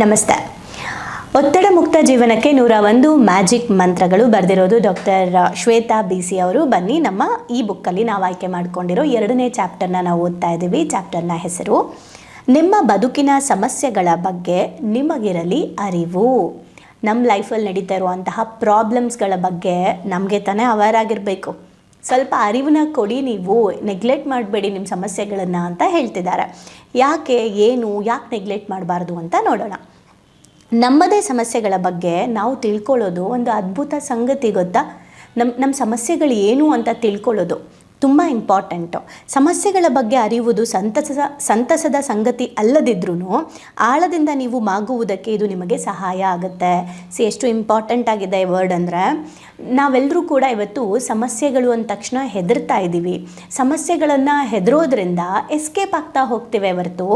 ನಮಸ್ತೆ. ಒತ್ತಡ ಮುಕ್ತ ಜೀವನಕ್ಕೆ ನೂರ ಒಂದು ಮ್ಯಾಜಿಕ್ ಮಂತ್ರಗಳು ಬರೆದಿರೋದು ಡಾಕ್ಟರ್ ಶ್ವೇತಾ ಬಿ ಸಿ ಅವರು. ಬನ್ನಿ, ನಮ್ಮ ಈ ಬುಕ್ಕಲ್ಲಿ ನಾವು ಆಯ್ಕೆ ಮಾಡಿಕೊಂಡಿರೋ ಎರಡನೇ ಚಾಪ್ಟರ್ನ ನಾವು ಓದ್ತಾ ಇದ್ದೀವಿ. ಚಾಪ್ಟರ್ನ ಹೆಸರು, ನಿಮ್ಮ ಬದುಕಿನ ಸಮಸ್ಯೆಗಳ ಬಗ್ಗೆ ನಿಮಗಿರಲಿ ಅರಿವು. ನಮ್ಮ ಲೈಫಲ್ಲಿ ನಡೀತಾ ಇರುವಂತಹ ಪ್ರಾಬ್ಲಮ್ಸ್ಗಳ ಬಗ್ಗೆ ನಮಗೆ ತಾನೇ ಅವೇರ್ ಆಗಿರಬೇಕು. ಸ್ವಲ್ಪ ಅರಿವನ್ನ ಕೊಡಿ, ನೀವು ನೆಗ್ಲೆಕ್ಟ್ ಮಾಡಬೇಡಿ ನಿಮ್ಮ ಸಮಸ್ಯೆಗಳನ್ನು ಅಂತ ಹೇಳ್ತಿದ್ದಾರೆ. ಯಾಕೆ, ಏನು, ಯಾಕೆ ನೆಗ್ಲೆಕ್ಟ್ ಮಾಡಬಾರ್ದು ಅಂತ ನೋಡೋಣ. ನಮ್ಮದೇ ಸಮಸ್ಯೆಗಳ ಬಗ್ಗೆ ನಾವು ತಿಳ್ಕೊಳ್ಳೋದು ಒಂದು ಅದ್ಭುತ ಸಂಗತಿ ಗೊತ್ತಾ? ನಮ್ಮ ನಮ್ಮ ಸಮಸ್ಯೆಗಳು ಏನು ಅಂತ ತಿಳ್ಕೊಳ್ಳೋದು. ತುಂಬ ಇಂಪಾರ್ಟೆಂಟು. ಸಮಸ್ಯೆಗಳ ಬಗ್ಗೆ ಅರಿಯುವುದು ಸಂತಸದ ಸಂತಸದ ಸಂಗತಿ ಅಲ್ಲದಿದ್ರೂ ಆಳದಿಂದ ನೀವು ಮಾಗುವುದಕ್ಕೆ ಇದು ನಿಮಗೆ ಸಹಾಯ ಆಗುತ್ತೆ. ಸಿ, ಎಷ್ಟು ಇಂಪಾರ್ಟೆಂಟ್ ಆಗಿದೆ ಈ ವರ್ಡ್ ಅಂದರೆ ನಾವೆಲ್ಲರೂ ಕೂಡ ಇವತ್ತು ಸಮಸ್ಯೆಗಳು ಅಂದ ತಕ್ಷಣ ಹೆದರ್ತಾ ಇದ್ದೀವಿ. ಸಮಸ್ಯೆಗಳನ್ನು ಹೆದರೋದ್ರಿಂದ ಎಸ್ಕೇಪ್ ಆಗ್ತಾ ಹೋಗ್ತೇವೆ ಹೊರತು,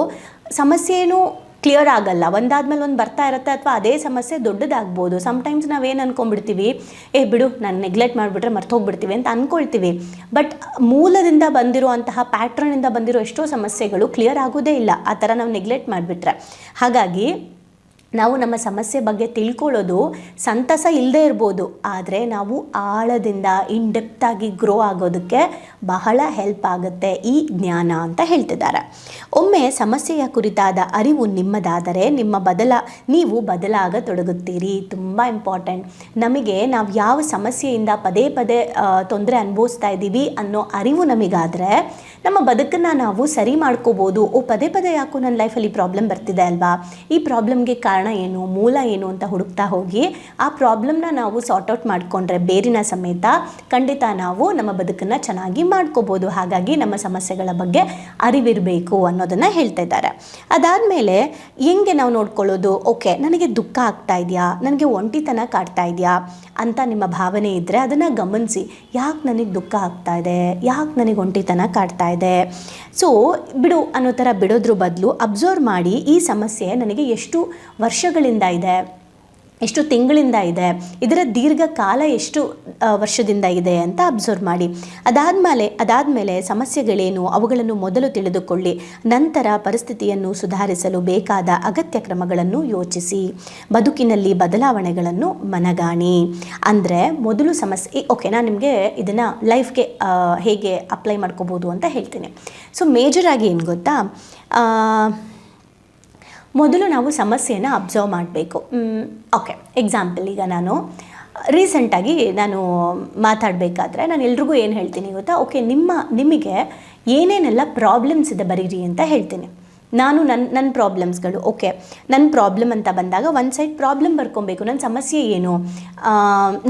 ಸಮಸ್ಯೆನೂ ಕ್ಲಿಯರ್ ಆಗಲ್ಲ. ಒಂದಾದ್ಮೇಲೆ ಒಂದು ಬರ್ತಾ ಇರುತ್ತೆ ಅಥವಾ ಅದೇ ಸಮಸ್ಯೆ ದೊಡ್ಡದಾಗ್ಬೋದು. ಸಮ್ಟೈಮ್ಸ್ ನಾವೇನು ಅನ್ಕೊಂಡ್ಬಿಡ್ತೀವಿ, ಏ, ಬಿಡು, ನಾನು ನೆಗ್ಲೆಕ್ಟ್ ಮಾಡಿಬಿಟ್ರೆ ಮರ್ತೋಗ್ಬಿಡ್ತೀವಿ ಅಂತ ಅಂದ್ಕೊಳ್ತೀವಿ ಬಟ್ ಮೂಲದಿಂದ ಬಂದಿರುವಂತಹ ಪ್ಯಾಟ್ರನಿಂದ ಬಂದಿರೋ ಎಷ್ಟೋ ಸಮಸ್ಯೆಗಳು ಕ್ಲಿಯರ್ ಆಗೋದೇ ಇಲ್ಲ. ಆ ಥರ ನಾವು ನೆಗ್ಲೆಕ್ಟ್ ಮಾಡಿಬಿಟ್ರೆ. ಹಾಗಾಗಿ ನಾವು ನಮ್ಮ ಸಮಸ್ಯೆ ಬಗ್ಗೆ ತಿಳ್ಕೊಳ್ಳೋದು ಸಂತಸ ಇಲ್ಲದೆ ಇರ್ಬೋದು. ಆದರೆ ನಾವು ಆಳದಿಂದ ಇನ್ಡೆಪ್ತಾಗಿ ಗ್ರೋ ಆಗೋದಕ್ಕೆ ಬಹಳ ಹೆಲ್ಪ್ ಆಗುತ್ತೆ ಈ ಜ್ಞಾನ ಅಂತ ಹೇಳ್ತಿದ್ದಾರೆ. ಒಮ್ಮೆ ಸಮಸ್ಯೆಯ ಕುರಿತಾದ ಅರಿವು ನಿಮ್ಮದಾದರೆ ನಿಮ್ಮ ಬದಲ, ನೀವು ಬದಲಾಗತೊಡಗುತ್ತೀರಿ. ತುಂಬ ಇಂಪಾರ್ಟೆಂಟ್ ನಮಗೆ ನಾವು ಯಾವ ಸಮಸ್ಯೆಯಿಂದ ಪದೇ ಪದೇ ತೊಂದರೆ ಅನುಭವಿಸ್ತಾ ಇದ್ದೀವಿ ಅನ್ನೋ ಅರಿವು ನಮಗಾದರೆ ನಮ್ಮ ಬದುಕನ್ನು ನಾವು ಸರಿ ಮಾಡ್ಕೋಬೋದು. ಓ, ಪದೇ ಪದೇ ಯಾಕೋ ನನ್ನ ಲೈಫಲ್ಲಿ ಪ್ರಾಬ್ಲಮ್ ಬರ್ತಿದೆ ಅಲ್ವಾ? ಈ ಪ್ರಾಬ್ಲಮ್ಗೆ ಕಾರಣ ಏನು? ಮೂಲ ಏನು ಅಂತ ಹುಡುಕ್ತಾ ಹೋಗಿ ಆ ಪ್ರಾಬ್ಲಮ್ನ ನಾವು ಸಾರ್ಟ್ ಔಟ್ ಮಾಡಿಕೊಂಡ್ರೆ ಬೇರಿನ ಸಮೇತ ಖಂಡಿತ ನಾವು ನಮ್ಮ ಬದುಕನ್ನು ಚೆನ್ನಾಗಿ ಮಾಡ್ಕೋಬೋದು. ಹಾಗಾಗಿ ನಮ್ಮ ಸಮಸ್ಯೆಗಳ ಬಗ್ಗೆ ಅರಿವಿರಬೇಕು ಅನ್ನೋದನ್ನು ಹೇಳ್ತಾ ಇದ್ದಾರೆ. ಅದಾದಮೇಲೆ ಹೆಂಗೆ ನಾವು ನೋಡ್ಕೊಳ್ಳೋದು? ಓಕೆ, ನನಗೆ ದುಃಖ ಆಗ್ತಾ ಇದೆಯಾ? ನನಗೆ ಒಂಟಿತನ ಕಾಡ್ತಾ ಇದೆಯಾ? ಅಂತ ನಿಮ್ಮ ಭಾವನೆ ಇದ್ದರೆ ಅದನ್ನು ಗಮನಿಸಿ. ಯಾಕೆ ನನಗೆ ದುಃಖ ಆಗ್ತಾ ಇದೆ? ಯಾಕೆ ನನಗೆ ಒಂಟಿತನ ಕಾಡ್ತಾ ಇದೆ. ಸೊ ಬಿಡು ಅನ್ನೋ ಥರ ಬಿಡೋದ್ರ ಬದಲು ಅಬ್ಸರ್ವ್ ಮಾಡಿ ಈ ಸಮಸ್ಯೆ ನನಗೆ ಎಷ್ಟು ವರ್ಷಗಳಿಂದ ಇದೆ. ಎಷ್ಟು ತಿಂಗಳಿಂದ ಇದೆ, ಇದರ ದೀರ್ಘಕಾಲ ಎಷ್ಟು ವರ್ಷದಿಂದ ಇದೆ ಅಂತ ಅಬ್ಸರ್ವ್ ಮಾಡಿ. ಅದಾದಮೇಲೆ ಅದಾದಮೇಲೆ ಸಮಸ್ಯೆಗಳೇನು, ಅವುಗಳನ್ನು ಮೊದಲು ತಿಳಿದುಕೊಳ್ಳಿ, ನಂತರ ಪರಿಸ್ಥಿತಿಯನ್ನು ಸುಧಾರಿಸಲು ಬೇಕಾದ ಅಗತ್ಯ ಕ್ರಮಗಳನ್ನು ಯೋಚಿಸಿ. ಬದುಕಿನಲ್ಲಿ ಬದಲಾವಣೆಗಳನ್ನು ಮನಗಾಣಿ. ಅಂದರೆ ಮೊದಲು ಸಮಸ್ಯೆ, ಓಕೆ, ನಾನು ನಿಮಗೆ ಇದನ್ನು ಲೈಫ್ಗೆ ಹೇಗೆ ಅಪ್ಲೈ ಮಾಡ್ಕೋಬೋದು ಅಂತ ಹೇಳ್ತೀನಿ. ಸೊ, ಮೇಜರಾಗಿ ಏನು ಗೊತ್ತಾ? ಮೊದಲು ನಾವು ಸಮಸ್ಯೆಯನ್ನು ಅಬ್ಸರ್ವ್ ಮಾಡಬೇಕು. ಓಕೆ ಎಕ್ಸಾಂಪಲ್ ಈಗ ನಾನು ರೀಸೆಂಟಾಗಿ ನಾನು ಮಾತಾಡಬೇಕಾದ್ರೆ ನಾನು ಎಲ್ರಿಗೂ ಏನು ಹೇಳ್ತೀನಿ ಗೊತ್ತಾ? ಓಕೆ ನಿಮ್ಮ, ನಿಮಗೆ ಏನೇನೆಲ್ಲ ಪ್ರಾಬ್ಲಮ್ಸ್ ಇದೆ ಬರೀರಿ ಅಂತ ಹೇಳ್ತೀನಿ. ನಾನು ನನ್ನ ನನ್ನ ಪ್ರಾಬ್ಲಮ್ಸ್ಗಳು ಓಕೆ ನನ್ನ ಪ್ರಾಬ್ಲಮ್ ಅಂತ ಬಂದಾಗ ಒಂದು ಸೈಡ್ ಪ್ರಾಬ್ಲಮ್ ಬರ್ಕೊಬೇಕು. ನನ್ನ ಸಮಸ್ಯೆ ಏನು?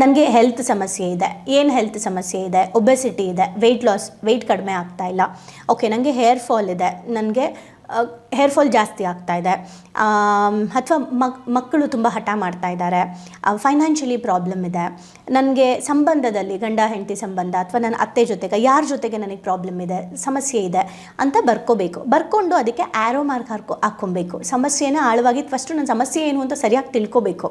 ನನಗೆ ಹೆಲ್ತ್ ಸಮಸ್ಯೆ ಇದೆ. ಏನು ಹೆಲ್ತ್ ಸಮಸ್ಯೆ ಇದೆ? ಒಬೆಸಿಟಿ ಇದೆ. ವೆಯ್ಟ್ ಲಾಸ್ ವೆಯ್ಟ್ ಕಡಿಮೆ ಆಗ್ತಾ ಇಲ್ಲ. ಓಕೆ ನನಗೆ ಹೇರ್ ಫಾಲ್ ಇದೆ. ನನಗೆ ಹೇರ್ ಫಾಲ್ ಜಾಸ್ತಿ ಆಗ್ತಾ ಇದೆ. ಅಥವಾ ಮಕ್, ಮಕ್ಕಳು ತುಂಬ ಹಠ ಮಾಡ್ತಾ ಇದ್ದಾರೆ. ಫೈನಾನ್ಷಿಯಲಿ ಪ್ರಾಬ್ಲಮ್ ಇದೆ. ನನಗೆ ಸಂಬಂಧದಲ್ಲಿ, ಗಂಡ, ಹೆಂಡತಿ ಸಂಬಂಧ ಅಥವಾ ನನ್ನ ಅತ್ತೆ ಜೊತೆಗೆ, ಯಾರ ಜೊತೆಗೆ ನನಗೆ ಪ್ರಾಬ್ಲಮ್ ಇದೆ, ಸಮಸ್ಯೆ ಇದೆ ಅಂತ ಬರ್ಕೋಬೇಕು. ಬರ್ಕೊಂಡು ಅದಕ್ಕೆ ಆ್ಯರೋ ಮಾರ್ಕ್ ಹಾಕೋ ಹಾಕ್ಕೊಬೇಕು. ಸಮಸ್ಯೆನ ಆಳವಾಗಿ ಫಸ್ಟು ನನ್ನ ಸಮಸ್ಯೆ ಏನು ಅಂತ ಸರಿಯಾಗಿ ತಿಳ್ಕೊಬೇಕು.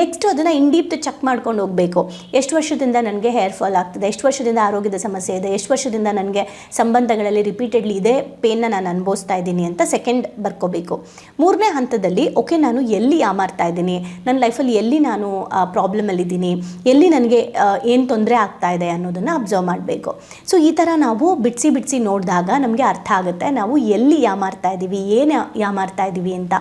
ನೆಕ್ಸ್ಟು ಅದನ್ನು ಇಂಡೀಪ್ ಚೆಕ್ ಮಾಡ್ಕೊಂಡು ಹೋಗಬೇಕು. ಎಷ್ಟು ವರ್ಷದಿಂದ ನನಗೆ ಹೇರ್ ಫಾಲ್ ಆಗ್ತಿದೆ, ಎಷ್ಟು ವರ್ಷದಿಂದ ಆರೋಗ್ಯದ ಸಮಸ್ಯೆ ಇದೆ, ಎಷ್ಟು ವರ್ಷದಿಂದ ನನಗೆ ಸಂಬಂಧಗಳಲ್ಲಿ ರಿಪೀಟೆಡ್ಲಿ ಇದೇ ಪೇನ್ನ ನಾನು ಅನುಭವಿಸ್ತಾ ಇದ್ದೀನಿ ಅಂತ ಸೆಕೆಂಡ್ ಬರ್ಕೋಬೇಕು. ಮೂರನೇ ಹಂತದಲ್ಲಿ ಓಕೆ ನಾನು ಎಲ್ಲಿ ಯಾಮಾರ್ತಾ ಇದ್ದೀನಿ? ನನ್ನ ಲೈಫಲ್ಲಿ ಎಲ್ಲಿ ನಾನು ಪ್ರಾಬ್ಲಮಲ್ಲಿದ್ದೀನಿ ಎಲ್ಲಿ ನನಗೆ ಏನು ತೊಂದರೆ ಆಗ್ತಾ ಇದೆ ಅನ್ನೋದನ್ನು ಅಬ್ಸರ್ವ್ ಮಾಡಬೇಕು. ಸೊ ಈ ಥರ ನಾವು ಬಿಡಿಸಿ ಬಿಡಿಸಿ ನೋಡಿದಾಗ ನಮಗೆ ಅರ್ಥ ಆಗುತ್ತೆ, ನಾವು ಎಲ್ಲಿ ಯಾಮಾರ್ತಾ ಇದ್ದೀವಿ, ಏನು ಯಾಮಾರ್ತಾ ಇದ್ದೀವಿ ಅಂತ.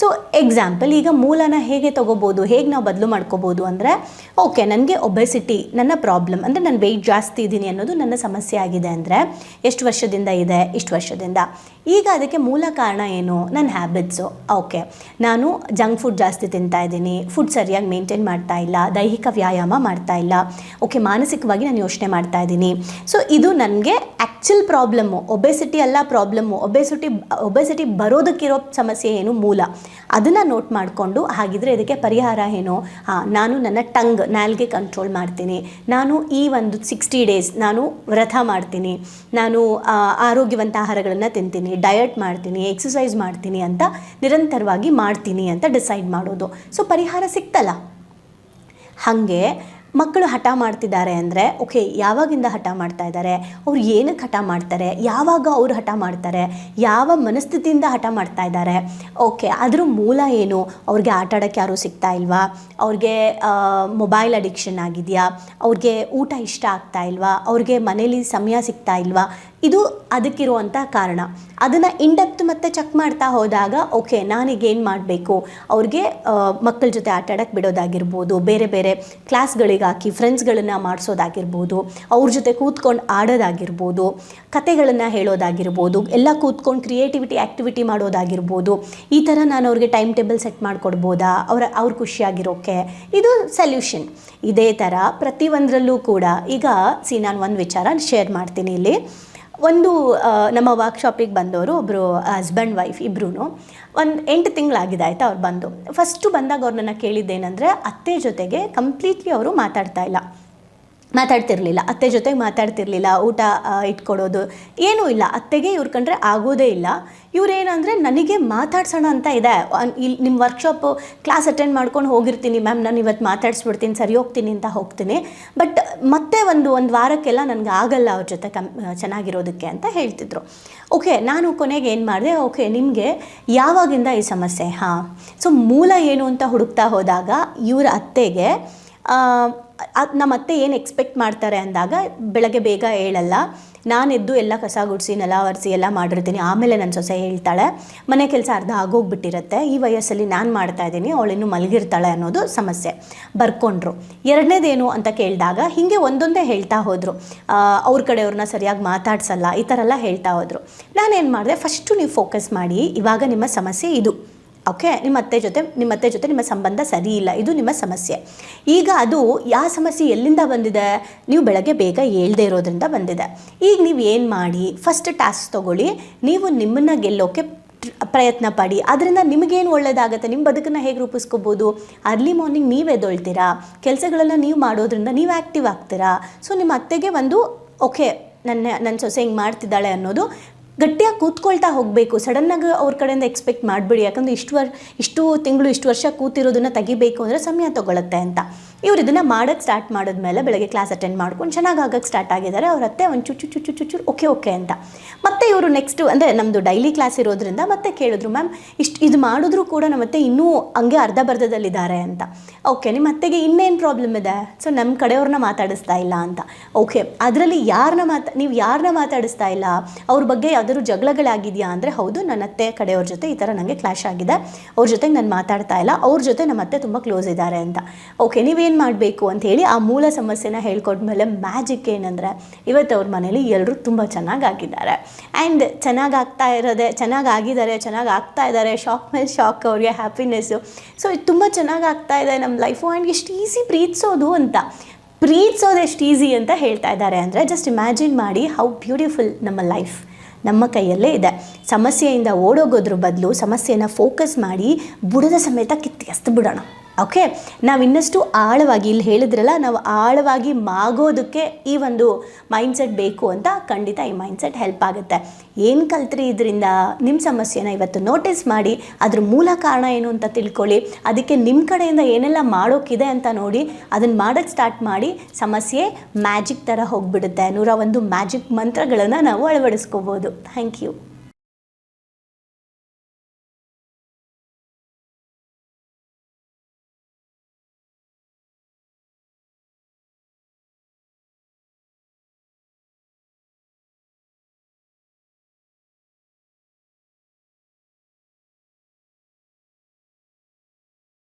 ಸೊ ಎಕ್ಸಾಂಪಲ್ ಈಗ ಮೂಲನ ಹೇಗೆ ತೊಗೋಬೋದು, ಹೇಗೆ ನಾವು ಬದಲು ಮಾಡ್ಕೋಬೋದು ಅಂದರೆ ಓಕೆ ನನಗೆ ಒಬೆಸಿಟಿ ನನ್ನ ಪ್ರಾಬ್ಲಮ್ ಅಂದರೆ ನಾನು ವೆಯ್ಟ್ ಜಾಸ್ತಿ ಇದ್ದೀನಿ ಅನ್ನೋದು ನನ್ನ ಸಮಸ್ಯೆ ಆಗಿದೆ ಅಂದರೆ, ಎಷ್ಟು ವರ್ಷದಿಂದ ಇದೆ, ಇಷ್ಟು ವರ್ಷದಿಂದ. ಈಗ ಅದಕ್ಕೆ ಮೂಲ ಕಾರಣ ಏನು? ನನ್ನ ಹ್ಯಾಬಿಟ್ಸು ಓಕೆ. ನಾನು ಜಂಕ್ ಫುಡ್ ಜಾಸ್ತಿ ತಿಂತಾ ಇದ್ದೀನಿ. ಫುಡ್ ಸರಿಯಾಗಿ ಮೇಂಟೈನ್ ಮಾಡ್ತಾ ಇಲ್ಲ. ದೈಹಿಕ ವ್ಯಾಯಾಮ ಮಾಡ್ತಾ ಇಲ್ಲ. ಓಕೆ, ಮಾನಸಿಕವಾಗಿ ನಾನು ಯೋಚನೆ ಮಾಡ್ತಾ ಇದ್ದೀನಿ. ಸೊ ಇದು ನನಗೆ ಆ್ಯಕ್ಚುಲ್ ಪ್ರಾಬ್ಲಮ್ಮು ಒಬೆಸಿಟಿ ಅಲ್ಲ ಪ್ರಾಬ್ಲಮ್ಮು ಒಬೆಸಿಟಿ ಒಬೆಸಿಟಿ ಬರೋದಕ್ಕಿರೋ ಸಮಸ್ಯೆ ಏನು? ಮೂಲ. ಅದನ್ನು ನೋಟ್ ಮಾಡಿಕೊಂಡು ಹಾಗಿದ್ರೆ ಇದಕ್ಕೆ ಪರಿಹಾರ ಏನು? ಹಾಂ, ನಾನು ನನ್ನ ಟಂಗ್ ನಾಲ್ಗೆ ಕಂಟ್ರೋಲ್ ಮಾಡ್ತೀನಿ. ನಾನು ಈ ಒಂದು ಸಿಕ್ಸ್ಟಿ ಡೇಸ್ ನಾನು ವ್ರತ ಮಾಡ್ತೀನಿ. ನಾನು ಆರೋಗ್ಯವಂತ ಆಹಾರಗಳನ್ನು ತಿಂತೀನಿ. ಡಯಟ್ ಮಾಡ್ತೀನಿ. ಎಕ್ಸಸೈಸ್ ಮಾಡ್ತೀನಿ ಅಂತ ನಿರಂತರವಾಗಿ ಮಾಡ್ತೀನಿ ಅಂತ ಡಿಸೈಡ್ ಮಾಡೋದು. ಸೊ ಪರಿಹಾರ ಸಿಕ್ತಲ್ಲ? ಹಾಗೆ ಮಕ್ಕಳು ಹಠ ಮಾಡ್ತಿದ್ದಾರೆ ಅಂದರೆ ಓಕೆ ಯಾವಾಗಿಂದ ಹಠ ಮಾಡ್ತಾ ಇದ್ದಾರೆ? ಅವ್ರು ಏನಕ್ಕೆ ಹಠ ಮಾಡ್ತಾರೆ? ಯಾವಾಗ ಅವ್ರು ಹಠ ಮಾಡ್ತಾರೆ? ಯಾವ ಮನಸ್ಥಿತಿಯಿಂದ ಹಠ ಮಾಡ್ತಾ ಇದ್ದಾರೆ? ಓಕೆ ಅದ್ರ ಮೂಲ ಏನು? ಅವ್ರಿಗೆ ಆಟ ಆಡೋಕ್ಕೆ ಯಾರೂ ಸಿಗ್ತಾ ಇಲ್ವಾ? ಅವ್ರಿಗೆ ಮೊಬೈಲ್ ಅಡಿಕ್ಷನ್ ಆಗಿದೆಯಾ? ಅವ್ರಿಗೆ ಊಟ ಇಷ್ಟ ಆಗ್ತಾ ಇಲ್ವಾ? ಅವ್ರಿಗೆ ಮನೇಲಿ ಸಮಯ ಸಿಗ್ತಾ ಇಲ್ವಾ? ಇದು ಅದಕ್ಕಿರುವಂಥ ಕಾರಣ. ಅದನ್ನು ಇಂಡೆಪ್ತ್ ಮತ್ತೆ ಚೆಕ್ ಮಾಡ್ತಾ ಹೋದಾಗ ಓಕೆ ನಾನೀಗೇನು ಮಾಡಬೇಕು? ಅವ್ರಿಗೆ ಮಕ್ಕಳ ಜೊತೆ ಆಟ ಆಡೋಕ್ಕೆ ಬಿಡೋದಾಗಿರ್ಬೋದು, ಬೇರೆ ಬೇರೆ ಕ್ಲಾಸ್ಗಳಿಗೆ ಹಾಕಿ ಫ್ರೆಂಡ್ಸ್ಗಳನ್ನು ಮಾಡಿಸೋದಾಗಿರ್ಬೋದು, ಅವ್ರ ಜೊತೆ ಕೂತ್ಕೊಂಡು ಆಡೋದಾಗಿರ್ಬೋದು, ಕತೆಗಳನ್ನು ಹೇಳೋದಾಗಿರ್ಬೋದು, ಎಲ್ಲ ಕೂತ್ಕೊಂಡು ಕ್ರಿಯೇಟಿವಿಟಿ ಆ್ಯಕ್ಟಿವಿಟಿ ಮಾಡೋದಾಗಿರ್ಬೋದು, ಈ ಥರ ನಾನು ಅವ್ರಿಗೆ ಟೈಮ್ ಟೇಬಲ್ ಸೆಟ್ ಮಾಡಿಕೊಡ್ಬೋದಾ? ಅವರ, ಅವ್ರ ಖುಷಿಯಾಗಿರೋಕ್ಕೆ ಇದು ಸೊಲ್ಯೂಷನ್ ಇದೇ ಥರ ಪ್ರತಿಯೊಂದರಲ್ಲೂ ಕೂಡ ಈಗ ಸಿ ನಾನು ಒಂದು ವಿಚಾರ ಶೇರ್ ಮಾಡ್ತೀನಿ ಇಲ್ಲಿ. ಒಂದು ನಮ್ಮ ವರ್ಕ್ಶಾಪಿಗೆ ಬಂದವರು ಒಬ್ಬರು ಹಸ್ಬೆಂಡ್ ವೈಫ್ ಇಬ್ಬರೂ ಒಂದು ಎಂಟು ತಿಂಗಳಾಗಿದೆ ಆಯಿತಾ ಅವ್ರು ಬಂದು. ಫಸ್ಟು ಬಂದಾಗ ಅವ್ರನ್ನ ಕೇಳಿದ್ದೇನೆಂದರೆ, ಅತ್ತೆ ಜೊತೆಗೆ ಕಂಪ್ಲೀಟ್ಲಿ ಅವರು ಮಾತಾಡ್ತಾ ಇಲ್ಲ. ಮಾತಾಡ್ತಿರ್ಲಿಲ್ಲ. ಅತ್ತೆ ಜೊತೆ ಮಾತಾಡ್ತಿರ್ಲಿಲ್ಲ, ಊಟ ಇಟ್ಕೊಡೋದು. ಏನೂ ಇಲ್ಲ. ಅತ್ತೆಗೆ ಇವ್ರು ಕಂಡ್ರೆ ಆಗೋದೇ ಇಲ್ಲ. ಇವ್ರೇನಂದರೆ ನನಗೆ ಮಾತಾಡ್ಸೋಣ ಅಂತ ಇದೆ. ಇಲ್ಲಿ ನಿಮ್ಮ ವರ್ಕ್ಶಾಪು ಕ್ಲಾಸ್ ಅಟೆಂಡ್ ಮಾಡ್ಕೊಂಡು ಹೋಗಿರ್ತೀನಿ ಮ್ಯಾಮ್. ನಾನು ಇವತ್ತು ಮಾತಾಡಿಸ್ಬಿಡ್ತೀನಿ, ಸರಿ ಹೋಗ್ತೀನಿ ಅಂತ ಹೋಗ್ತೀನಿ. ಬಟ್ ಮತ್ತೆ ಒಂದು ಒಂದು ವಾರಕ್ಕೆಲ್ಲ ನನಗೆ ಆಗಲ್ಲ ಅವ್ರ ಜೊತೆ ಕಮ್ ಚೆನ್ನಾಗಿರೋದಕ್ಕೆ ಅಂತ ಹೇಳ್ತಿದ್ರು. ಓಕೆ, ನಾನು ಕೊನೆಗೆ ಏನು ಮಾಡಿದೆ, ಓಕೆ, ನಿಮಗೆ ಯಾವಾಗಿಂದ ಈ ಸಮಸ್ಯೆ? ಹಾಂ. ಸೊ, ಮೂಲ ಏನು ಅಂತ ಹುಡುಕ್ತಾ ಹೋದಾಗ, ಇವರ ಅತ್ತೆಗೆ ಅದು ನಮ್ಮ ಅತ್ತೆ ಏನು ಎಕ್ಸ್ಪೆಕ್ಟ್ ಮಾಡ್ತಾರೆ ಅಂದಾಗ, ಬೆಳಗ್ಗೆ ಬೇಗ ಹೇಳಲ್ಲ, ನಾನು ಎದ್ದು ಎಲ್ಲ ಕಸ ಗುಡಿಸಿ, ನೆಲ ಒರೆಸಿ ಎಲ್ಲ ಮಾಡಿರ್ತೀನಿ, ಆಮೇಲೆ ನನ್ನ ಸೊಸೆ ಹೇಳ್ತಾಳೆ, ಮನೆ ಕೆಲಸ ಅರ್ಧ ಆಗೋಗ್ಬಿಟ್ಟಿರುತ್ತೆ, ಈ ವಯಸ್ಸಲ್ಲಿ ನಾನು ಮಾಡ್ತಾ ಇದ್ದೀನಿ ಅವಳಿನ್ನೂ ಮಲಗಿರ್ತಾಳೆ ಅನ್ನೋದು ಸಮಸ್ಯೆ. ಬರ್ಕೊಂಡ್ರು. ಎರಡನೇದೇನು ಅಂತ ಕೇಳಿದಾಗ, ಹೀಗೆ ಒಂದೊಂದೇ ಹೇಳ್ತಾ ಹೋದರು. ಅವ್ರ ಕಡೆಯವ್ರನ್ನ ಸರಿಯಾಗಿ ಮಾತಾಡ್ಸಲ್ಲ, ಈ ಥರ ಎಲ್ಲ ಹೇಳ್ತಾ ಹೋದರು. ನಾನೇನು ಮಾಡಿದೆ ಫಸ್ಟು ನೀವು ಫೋಕಸ್ ಮಾಡಿ, ಇವಾಗ ನಿಮ್ಮ ಸಮಸ್ಯೆ ಇದು. ಓಕೆ ನಿಮ್ಮ ಅತ್ತೆ ಜೊತೆ, ನಿಮ್ಮ ಅತ್ತೆ ಜೊತೆ ನಿಮ್ಮ ಸಂಬಂಧ ಸರಿ ಇಲ್ಲ ಇದು ನಿಮ್ಮ ಸಮಸ್ಯೆ. ಈಗ ಅದು ಯಾವ ಸಮಸ್ಯೆ ಎಲ್ಲಿಂದ ಬಂದಿದೆ? ನೀವು ಬೆಳಗ್ಗೆ ಬೇಗ ಹೇಳ್ದೇ ಇರೋದ್ರಿಂದ ಬಂದಿದೆ. ಈಗ ನೀವು ಏನು ಮಾಡಿ? ಫಸ್ಟ್ ಟಾಸ್ಕ್ ತೊಗೊಳ್ಳಿ. ನೀವು ನಿಮ್ಮನ್ನು ಗೆಲ್ಲೋಕ್ಕೆ ಪ್ರಯತ್ನ ಪಡಿ. ಅದರಿಂದ ನಿಮಗೇನು ಒಳ್ಳೇದಾಗುತ್ತೆ? ನಿಮ್ಮ ಬದುಕನ್ನು ಹೇಗೆ ರೂಪಿಸ್ಕೋಬೋದು? ಅರ್ಲಿ ಮಾರ್ನಿಂಗ್ ನೀವು ಎದೊಳ್ತೀರಾ ಕೆಲಸಗಳೆಲ್ಲ ನೀವು ಮಾಡೋದ್ರಿಂದ ನೀವು ಆ್ಯಕ್ಟಿವ್ ಆಗ್ತೀರಾ? ಸೊ ನಿಮ್ಮ ಅತ್ತೆಗೆ ಒಂದು ಓಕೆ ನನ್ನ ನನ್ನ ಸೊಸೆ ಹಿಂಗೆ ಮಾಡ್ತಿದ್ದಾಳೆ ಅನ್ನೋದು ಗಟ್ಟಿಯಾಗಿ ಕೂತ್ಕೊಳ್ತಾ ಹೋಗಬೇಕು. ಸಡನ್ನಾಗಿ ಅವ್ರ ಕಡೆಯಿಂದ ಎಕ್ಸ್ಪೆಕ್ಟ್ ಮಾಡಬೇಡಿ. ಯಾಕಂದರೆ ಇಷ್ಟು ವರ್ ಇಷ್ಟು ತಿಂಗಳು ಇಷ್ಟು ವರ್ಷ ಕೂತಿರೋದನ್ನು ತೆಗಿಬೇಕು ಅಂದರೆ ಸಮಯ ತೊಗೊಳುತ್ತೆ ಅಂತ. ಇವ್ರು ಇದನ್ನು ಮಾಡೋಕ್ಕೆ ಸ್ಟಾರ್ಟ್ ಮಾಡಿದ್ಮೇಲೆ ಬೆಳಗ್ಗೆ ಕ್ಲಾಸ್ ಅಟೆಂಡ್ ಮಾಡ್ಕೊಂಡು ಚೆನ್ನಾಗಿ ಆಗೋಕ್ಕೆ ಸ್ಟಾರ್ಟ್ ಆಗಿದ್ದಾರೆ. ಅವ್ರ ಅತ್ತೆ ಒಂದು ಚುಚ್ಚು ಚುಚ್ಚು ಚುಚ್ಚು ಓಕೆ ಓಕೆ ಅಂತ. ಮತ್ತೆ ಇವರು ನೆಕ್ಸ್ಟು ಅಂದರೆ ನಮ್ಮದು ಡೈಲಿ ಕ್ಲಾಸ್ ಇರೋದ್ರಿಂದ ಮತ್ತೆ ಕೇಳಿದ್ರು ಮ್ಯಾಮ್ ಇಷ್ಟು ಇದು ಮಾಡಿದ್ರು ಕೂಡ ನಮ್ಮ ಅತ್ತೆ ಇನ್ನೂ ಹಂಗೆ ಅರ್ಧ ಬರ್ಧದಲ್ಲಿದ್ದಾರೆ ಅಂತ. ಓಕೆ ನಿಮ್ಮ ಅತ್ತೆಗೆ ಇನ್ನೇನು ಪ್ರಾಬ್ಲಮ್ ಇದೆ? ಸೊ ನಮ್ಮ ಕಡೆಯವ್ರನ್ನ ಮಾತಾಡಿಸ್ತಾ ಇಲ್ಲ ಅಂತ. ಓಕೆ ಅದರಲ್ಲಿ ಯಾರನ್ನ ಮಾತಾ, ನೀವು ಯಾರನ್ನ ಮಾತಾಡಿಸ್ತಾ ಇಲ್ಲ? ಅವ್ರ ಬಗ್ಗೆ ಯಾವ್ದಾದ್ರು ಜಗಳಗಳಾಗಿದೆಯಾ? ಅಂದರೆ, ಹೌದು ನನ್ನ ಅತ್ತೆ ಕಡೆಯವ್ರ ಜೊತೆ ಈ ಥರ ನನಗೆ ಕ್ಲಾಶ್ ಆಗಿದೆ. ಅವ್ರ ಜೊತೆಗೆ ನಾನು ಮಾತಾಡ್ತಾ ಇಲ್ಲ. ಅವ್ರ ಜೊತೆ ನಮ್ಮ ಅತ್ತೆ ತುಂಬ ಕ್ಲೋಸ್ ಇದ್ದಾರೆ ಅಂತ. ಓಕೆ ನೀವೇನು ಮಾಡಬೇಕು ಅಂತ ಹೇಳಿ ಆ ಮೂಲ ಸಮಸ್ಯೆನ ಹೇಳ್ಕೊಟ್ಮೇಲೆ ಮ್ಯಾಜಿಕ್ ಏನಂದರೆ ಇವತ್ತು ಅವ್ರ ಮನೇಲಿ ಎಲ್ಲರೂ ತುಂಬ ಚೆನ್ನಾಗಿ ಆಗಿದ್ದಾರೆ ಆ್ಯಂಡ್ ಚೆನ್ನಾಗಿ ಆಗ್ತಾ ಇರೋದೆ ಚೆನ್ನಾಗಿ ಆಗಿದ್ದಾರೆ ಚೆನ್ನಾಗಿ ಆಗ್ತಾ ಇದ್ದಾರೆ, ಶಾಕ್ ಮೇಲೆ ಶಾಕ್ ಅವ್ರಿಗೆ ಹ್ಯಾಪಿನೆಸ್ಸು ಸೊ ಇದು ತುಂಬ ಚೆನ್ನಾಗಿ ಆಗ್ತಾ ಇದೆ ನಮ್ಮ ಲೈಫು ಆ್ಯಂಡ್ ಎಷ್ಟು ಈಸಿ ಪ್ರೀತಿಸೋದು ಅಂತ. ಪ್ರೀತಿಸೋದು ಎಷ್ಟು ಈಸಿ ಅಂತ ಹೇಳ್ತಾ ಇದ್ದಾರೆ ಅಂದರೆ ಜಸ್ಟ್ ಇಮ್ಯಾಜಿನ್ ಮಾಡಿ ಹೌ ಬ್ಯೂಟಿಫುಲ್ ನಮ್ಮ ಲೈಫ್ ನಮ್ಮ ಕೈಯಲ್ಲೇ ಇದೆ. ಸಮಸ್ಯೆಯಿಂದ ಓಡೋಗೋದ್ರ ಬದಲು ಸಮಸ್ಯೆನ ಫೋಕಸ್ ಮಾಡಿ ಬುಡದ ಸಮೇತ ಕಿತ್ತಿಗೆಸ್ತು ಬಿಡೋಣ. ಓಕೆ ನಾವು ಇನ್ನಷ್ಟು ಆಳವಾಗಿ ಇಲ್ಲಿ ಹೇಳಿದ್ರಲ್ಲ, ನಾವು ಆಳವಾಗಿ ಮಾಗೋದಕ್ಕೆ ಈ ಒಂದು ಮೈಂಡ್ಸೆಟ್ ಬೇಕು ಅಂತ ಖಂಡಿತ ಈ ಮೈಂಡ್ಸೆಟ್ ಹೆಲ್ಪ್ ಆಗುತ್ತೆ. ಏನು ಕಲ್ತ್ರಿ ಇದರಿಂದ ನಿಮ್ಮ ಸಮಸ್ಯೆನ ಇವತ್ತು ನೋಟಿಸ್ ಮಾಡಿ, ಅದ್ರ ಮೂಲ ಕಾರಣ ಏನು ಅಂತ ತಿಳ್ಕೊಳ್ಳಿ. ಅದಕ್ಕೆ ನಿಮ್ಮ ಕಡೆಯಿಂದ ಏನೆಲ್ಲ ಮಾಡೋಕ್ಕಿದೆ ಅಂತ ನೋಡಿ ಅದನ್ನು ಮಾಡೋಕ್ಕೆ ಸ್ಟಾರ್ಟ್ ಮಾಡಿ, ಸಮಸ್ಯೆ ಮ್ಯಾಜಿಕ್ ಥರ ಹೋಗ್ಬಿಡುತ್ತೆ ನೂರ ಒಂದು ಮ್ಯಾಜಿಕ್ ಮಂತ್ರಗಳನ್ನು ನಾವು ಅಳವಡಿಸ್ಕೋಬೋದು. Thank you